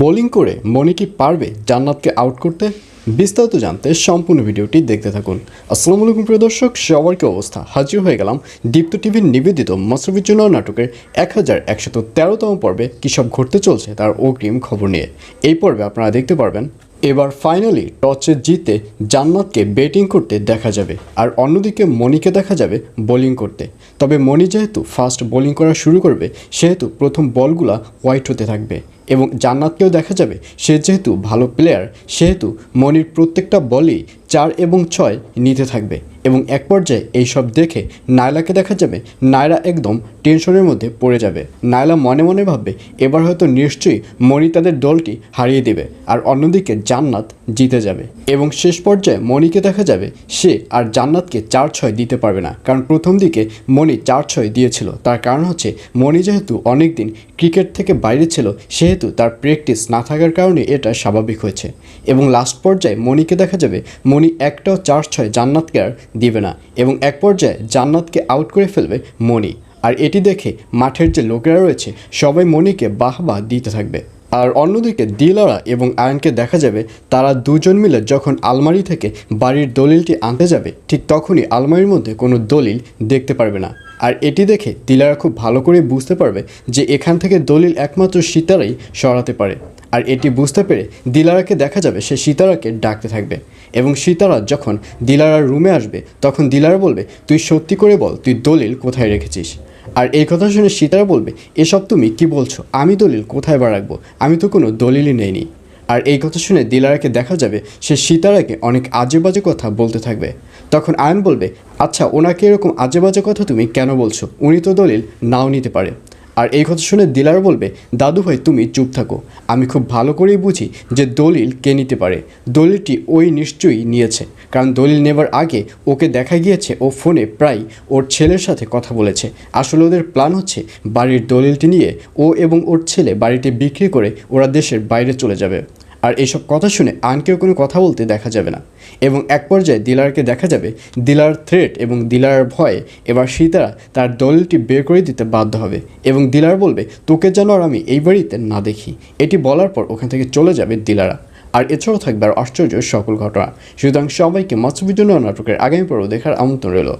Bowling করে মনে কি পারবে জান্নাতকে আউট করতে? বিস্তারিত জানতে সম্পূর্ণ ভিডিওটি দেখতে থাকুন। আসসালামু আলাইকুম প্রিয় দর্শক, সবার কি অবস্থা? হাজির হয়ে গেলাম দীপ্ত টিভির নিবেদিত মসরফির জন্য নাটকের এক হাজার একশত তেরোতম পর্বে কী সব ঘটতে চলছে তার অগ্রিম খবর নিয়ে। এই পর্বে আপনারা দেখতে পারবেন এবার ফাইনালি টসে জিতে জান্নাতকে ব্যাটিং করতে দেখা যাবে আর অন্যদিকে মনিকে দেখা যাবে বোলিং করতে। তবে মনি যেহেতু ফার্স্ট বোলিং করা শুরু করবে, সেহেতু প্রথম বলগুলা হোয়াইট হতে থাকবে এবং জান্নাতকেও দেখা যাবে সে যেহেতু ভালো প্লেয়ার সেহেতু মনির প্রত্যেকটা বলই চার এবং ছয় নিতে থাকবে। এবং এক পর্যায়ে এইসব দেখে নায়লাকে দেখা যাবে নায়রা একদম টেনশনের মধ্যে পড়ে যাবে। নায়লা মনে মনে ভাববে, এবার হয়তো নিশ্চয়ই মণি তাদের দলটি হারিয়ে দেবে আর অন্যদিকে জান্নাত জিতে যাবে। এবং শেষ পর্যায়ে মণিকে দেখা যাবে, সে আর জান্নাতকে চার ছয় দিতে পারবে না। কারণ প্রথম দিকে মণি চার ছয় দিয়েছিল। তার কারণ হচ্ছে, মণি যেহেতু অনেক দিন ক্রিকেট থেকে বাইরে ছিল, সেহেতু তার প্র্যাকটিস না থাকার কারণে এটা স্বাভাবিক হয়েছে। এবং লাস্ট পর্যায়ে মণিকে দেখা যাবে, মণি একটাও চার ছয় জান্নাতকে আর দিবে না। এবং এক পর্যায়ে জান্নাতকে আউট করে ফেলবে মনি আর এটি দেখে মাঠের যে লোকেরা রয়েছে, সবাই মনিকে বাহবা বাহ দিতে থাকবে। আর অন্যদিকে দিলারা এবং আয়নকে দেখা যাবে, তারা দুজন মিলে যখন আলমারি থেকে বাড়ির দলিলটি আনতে যাবে, ঠিক তখনই আলমারির মধ্যে কোনো দলিল দেখতে পারবে না। আর এটি দেখে দিলারা খুব ভালো করে বুঝতে পারবে যে এখান থেকে দলিল একমাত্র সীতারাই সরাতে পারে। আর এটি বুঝতে পেরে দিলারাকে দেখা যাবে সে সীতারাকে ডাকতে থাকবে এবং সীতারা যখন দিলারার রুমে আসবে, তখন দিলারা বলবে, তুই সত্যি করে বল, তুই দলিল কোথায় রেখেছিস? আর এই কথা শুনে সীতারা বলবে, এসব তুমি কি বলছো? আমি দলিল কোথায় বা রাখব? আমি তো কোনো দলিলই নেইনি। আর এই কথা শুনে দিলারাকে দেখা যাবে, সে সীতারাকে অনেক আজে বাজে কথা বলতে থাকবে। তখন আয়ন বলবে আচ্ছা ওনাকে এরকম আজে বাজে কথা তুমি কেন বলছো? উনি তো দলিল নাও নিতে পারে। আর এই কথা শুনে দিলার বলবে, দাদু ভাই, তুমি চুপ থাকো। আমি খুব ভালো করেই বুঝি যে দলিল কে নিতে পারে। দলিলটি ওই নিশ্চয়ই নিয়েছে। কারণ দলিল নেবার আগে ওকে দেখা গিয়েছে, ও ফোনে প্রায় ওর ছেলের সাথে কথা বলেছে। আসলে ওদের প্ল্যান হচ্ছে বাড়ির দলিলটি নিয়ে ও এবং ওর ছেলে বাড়িটি বিক্রি করে ওরা দেশের বাইরে চলে যাবে। আর এইসব কথা শুনে আনকেও কোনো কথা বলতে দেখা যাবে না। এবং এক পর্যায়ে দিলারকে দেখা যাবে দিলার থ্রেট এবং দিলার ভয়ে। এবার সীতারা তার দলটি বের করে দিতে বাধ্য হবে এবং দিলার বলবে, তোকে যেন আর আমি এই বাড়িতে না দেখি। এটি বলার পর ওখান থেকে চলে যাবে দিলারা আর এছাড়াও থাকবে আর আশ্চর্য সকল ঘটনা। সুতরাং সবাইকে মৎস্যবিদ্য নাটকের আগামী পর্ব দেখার আমন্ত্রণ রইল।